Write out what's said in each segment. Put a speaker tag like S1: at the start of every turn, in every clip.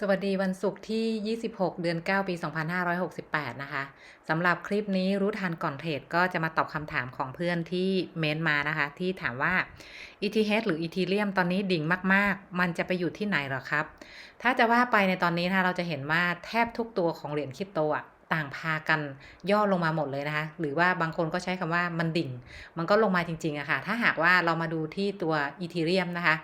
S1: สวัสดีวันศุกร์ที่ 26 เดือน 9 ปี 2568 นะคะสำหรับคลิปนี้รู้ทันก่อนเทรดก็จะมาตอบคำถามของเพื่อนที่เม้นมานะคะ ที่ถามว่า ETH หรือ Ethereum ตอนนี้ดิ่งมาก ๆ มันจะไปอยู่ที่ไหนหรอครับ ถ้าจะว่าไปในตอนนี้นะคะเราจะเห็นว่าแทบทุกตัวของเหรียญคริปโตอะต่างพากันย่อลงมาหมดเลยนะคะ หรือว่าบางคนก็ใช้คำว่ามันดิ่ง มันก็ลงมาจริงๆอะค่ะ ถ้าหากว่าเรามาดูที่ตัว Ethereum นะคะ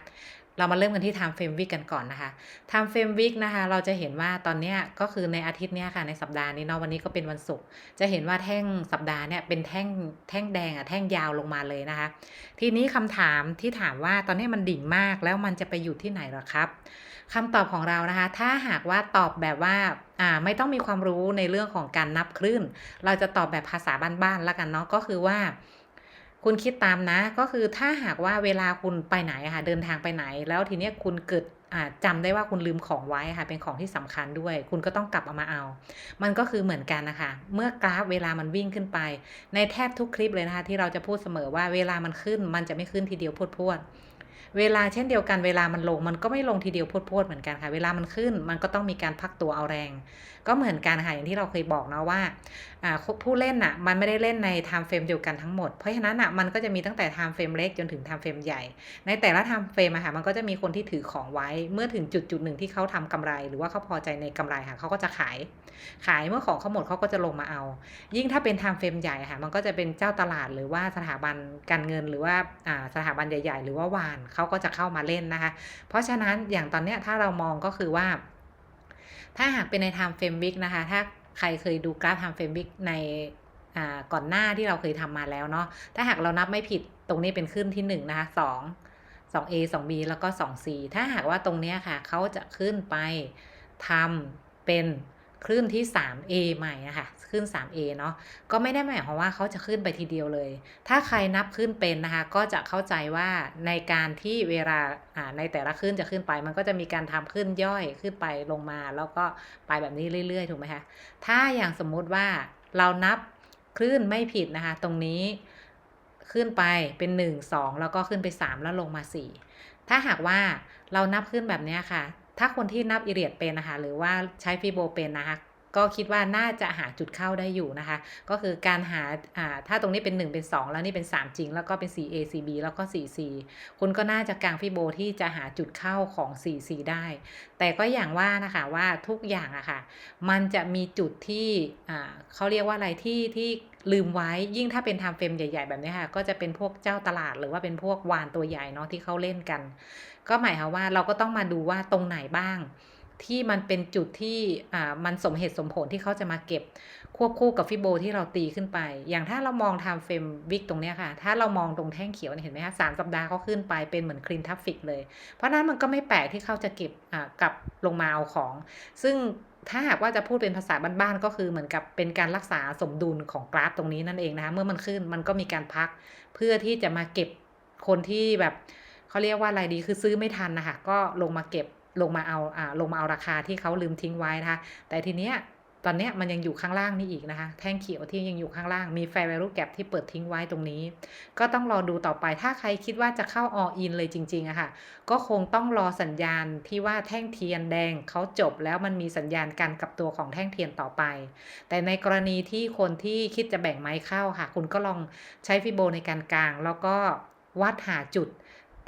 S1: เรามาเริ่มกันที่ time frame week กันก่อนนะคะ time frame week นะคะ เราจะเห็นว่าตอนนี้ก็คือในอาทิตย์นี้ค่ะ ในสัปดาห์นี้เนาะ วันนี้ก็เป็นวันศุกร์ จะเห็นว่าแท่งสัปดาห์เนี่ยเป็นแท่งแท่งแดงอะแท่งยาวลงมาเลยนะคะ ทีนี้คำถามที่ถามว่าตอนนี้มันดิ่งมากแล้วมันจะไปอยู่ที่ไหนหรอครับคำตอบของเรานะคะ ถ้าหากว่าตอบแบบว่า่าไม่ต้องมีความรู้ในเรื่องของการนับคลื่น เราจะตอบแบบภาษาบ้านๆแล้วกันเนาะก็คือว่า คุณคิดตามนะ ก็คือถ้าหากว่าเวลาคุณไปไหนค่ะเดินทางไปไหน แล้วทีเนี้ยคุณเกิดจำจำได้ว่าคุณลืมของไว้ค่ะ เป็นของที่สำคัญด้วย คุณก็ต้องกลับเอามาเอา มันก็คือเหมือนกันนะคะ เมื่อกราฟเวลามันวิ่งขึ้นไป ในแทบทุกคลิปเลยนะคะ ที่เราจะพูดเสมอว่าเวลามันขึ้น มันจะไม่ขึ้นทีเดียวพรวด เวลาเช่นเดียวกันเวลามันลงมันก็ไม่ลงทีเดียวพวดๆเหมือนกันค่ะ เวลามันขึ้นมันก็ต้องมีการพักตัวเอาแรง ก็เหมือนกันค่ะอย่างที่เราเคยบอกเนาะว่าผู้เล่นน่ะมันไม่ได้เล่นใน time frame เดียวกันทั้งหมด เพราะฉะนั้นน่ะมันก็จะมีตั้งแต่ time frame เล็กจนถึง time frame ใหญ่ ในแต่ละ time frame อะค่ะมันก็จะมีคนที่ถือของไว้ เมื่อถึงจุดๆหนึ่งที่เขาทำกำไร หรือว่าเขาพอใจในกำไรค่ะเขาก็จะขาย ขายเมื่อของเขาหมดเขาก็จะลงมาเอา ยิ่งถ้าเป็น time frame ใหญ่ค่ะมันก็จะเป็นเจ้าตลาดหรือว่าสถาบันการเงินหรือว่าอ่าสถาบันใหญ่ ๆ หรือว่าวานเขาก็จะเข้ามาเล่นนะคะ เพราะฉะนั้นอย่างตอนเนี้ยถ้าเรามองก็คือว่า ถ้าหากเป็นใน time frame week นะคะ ถ้าใครเคยดูกราฟ time frame week ในก่อนหน้าที่เราเคยทำมาแล้วเนาะ ถ้าหากเรานับไม่ผิดตรงนี้เป็นขึ้นที่1นะคะ2 2A 2B แล้วก็ 2C ถ้าหากว่าตรงนี้ค่ะเขาจะขึ้นไปทำเป็น คลื่นที่ 3A ใหม่อะค่ะขึ้น 3A เนาะก็ไม่ได้หมายความว่าเขาจะขึ้นไปทีเดียวเลย ถ้าใครนับคลื่นเป็นนะคะ ก็จะเข้าใจว่าในการที่เวลาอ่าในแต่ละคลื่นจะขึ้นไป มันก็จะมีการทำคลื่นย่อยขึ้นไปลงมา แล้วก็ไปแบบนี้เรื่อยๆ ถูกไหมคะถ้าอย่างสมมุติว่าเรานับคลื่นไม่ผิดนะคะ ตรงนี้ขึ้นไปเป็น 1 2 แล้วก็ขึ้นไป 3 แล้วลงมา 4 ถ้าหากว่าเรานับขึ้นแบบนี้ค่ะ ถ้าคนที่นับ Elliott เป็นนะคะหรือว่าใช้ Fibo เป็นนะคะก็คิดว่าน่าจะหาจุดเข้าได้อยู่นะคะ ก็คือการหาาถ้าตรงนี้เป็น 1 เป็น 2 แล้วนี่เป็น 3 จริง แล้วก็เป็น 4A 4B แล้วก็ 4C คุณก็น่าจะกลาง Fibo ที่จะหาจุดเข้าของ 4C ได้ แต่ก็อย่างว่านะคะว่าทุกอย่างอะค่ะ มันจะมีจุดที่เขาเรียกว่าอะไรที่ที่ ลืมไว้ยิ่งถ้าเป็นไทม์เฟรมใหญ่ ๆ แบบนี้ค่ะ ก็จะเป็นพวกเจ้าตลาดหรือว่าเป็นพวกวานตัวใหญ่เนาะที่เขาเล่นกัน ก็หมายความว่าเราก็ต้องมาดูว่าตรงไหนบ้าง ที่มันเป็นจุดที่อ่ามันสมเหตุสมผลที่เขาจะมาเก็บควบคู่กับ Fibo ที่เราตีขึ้นไป อย่างถ้าเรามอง time frame week ตรงนี้ค่ะ ถ้าเรามองตรงแท่งเขียวเห็นไหมคะ3สัปดาห์เขาขึ้นไปเป็นเหมือน clean traffic เลย เพราะนั้นมันก็ไม่แปลกที่เขาจะเก็บกลับลงมาเอาของ ซึ่งถ้าหากว่าจะพูดเป็นภาษาบ้านๆ ก็คือเหมือนกับเป็นการรักษาสมดุลของกราฟตรงนี้นั่นเองนะคะเมื่อมันขึ้นมันก็มีการพักเพื่อที่จะมาเก็บคนที่แบบเขาเรียกว่าอะไรดีคือซื้อไม่ทันนะคะก็ลงมาเก็บ ลงมาเอาอ่าลงมาเอาราคาที่เขาลืมทิ้งไว้นะคะ แต่ทีเนี้ยตอนเนี้ยมันยังอยู่ข้างล่างนี่อีกนะคะ แท่งเขียวที่ยังอยู่ข้างล่างมี fair value gap ที่เปิดทิ้งไว้ตรงนี้ ก็ต้องรอดูต่อไปถ้าใครคิดว่าจะเข้า all in เลยจริงๆอะค่ะ ก็คงต้องรอสัญญาณที่ว่าแท่งเทียนแดงเขาจบแล้วมันมีสัญญาณการกลับตัวของแท่งเทียนต่อไป แต่ในกรณีที่คนที่คิดจะแบ่งไม้เข้าค่ะ คุณก็ลองใช้ Fibo ในการกลาง แล้วก็วัดหาจุด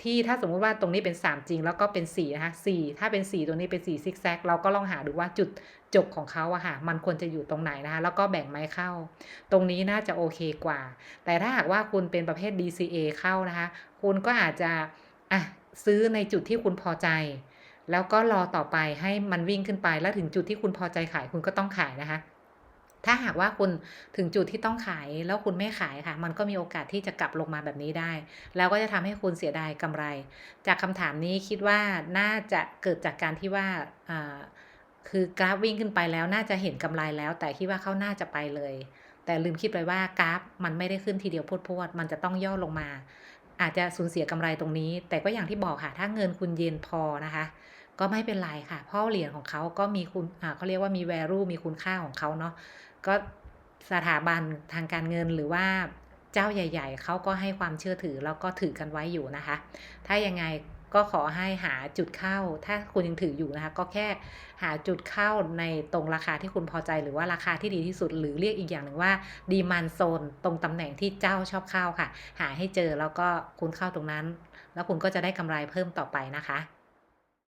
S1: ที่ถ้าสมมุติว่าตรงนี้เป็น 3 จริง แล้วก็เป็น4นะคะ4ถ้าเป็น 4 ตรงนี้เป็น4ซิกแซกเราก็ลองหาดูว่าจุดจบของเขาอะค่ะมันควรจะอยู่ตรงไหนนะคะ แล้วก็แบ่งไม้เข้า ตรงนี้น่าจะโอเคกว่า แต่ถ้าหากว่าคุณเป็นประเภท DCA เข้านะคะ คุณก็อาจจะอะซื้อในจุดที่คุณพอใจ แล้วก็รอต่อไปให้มันวิ่งขึ้นไปแล้วถึงจุดที่คุณพอใจขายคุณก็ต้องขายนะคะ ถ้าหากว่าคุณถึงจุดที่ต้องขายแล้วคุณไม่ขายค่ะ มันก็มีโอกาสที่จะกลับลงมาแบบนี้ได้ แล้วก็จะทำให้คุณเสียดายกำไร จากคำถามนี้คิดว่าน่าจะเกิดจากการที่ว่าคือกราฟวิ่งขึ้นไปแล้วน่าจะเห็นกำไรแล้ว แต่คิดว่าเขาน่าจะไปเลย แต่ลืมคิดไปว่ากราฟมันไม่ได้ขึ้นทีเดียวพรวดๆมันจะต้องย่อลงมา อาจจะสูญเสียกำไรตรงนี้ แต่ก็อย่างที่บอกค่ะ ถ้าเงินคุณเย็นพอนะคะก็ไม่เป็นไรค่ะ เพราะเหรียญของเขาก็มีคุณเขาเรียกว่ามี value มีคุณค่าของเขาเนาะ ก็สถาบันทางการเงินหรือว่าเจ้าใหญ่ ๆเขาก็ให้ความเชื่อถือแล้วก็ถือกันไว้อยู่นะคะ ถ้ายังไงก็ขอให้หาจุดเข้า ถ้าคุณยังถืออยู่นะคะ ก็แค่หาจุดเข้าในตรงราคาที่คุณพอใจหรือว่าราคาที่ดีที่สุด หรือเรียกอีกอย่างหนึ่งว่าดีมันโซนตรงตำแหน่งที่เจ้าชอบเข้าค่ะ หาให้เจอแล้วก็คุณเข้าตรงนั้น แล้วคุณก็จะได้กำไรเพิ่มต่อไปนะคะ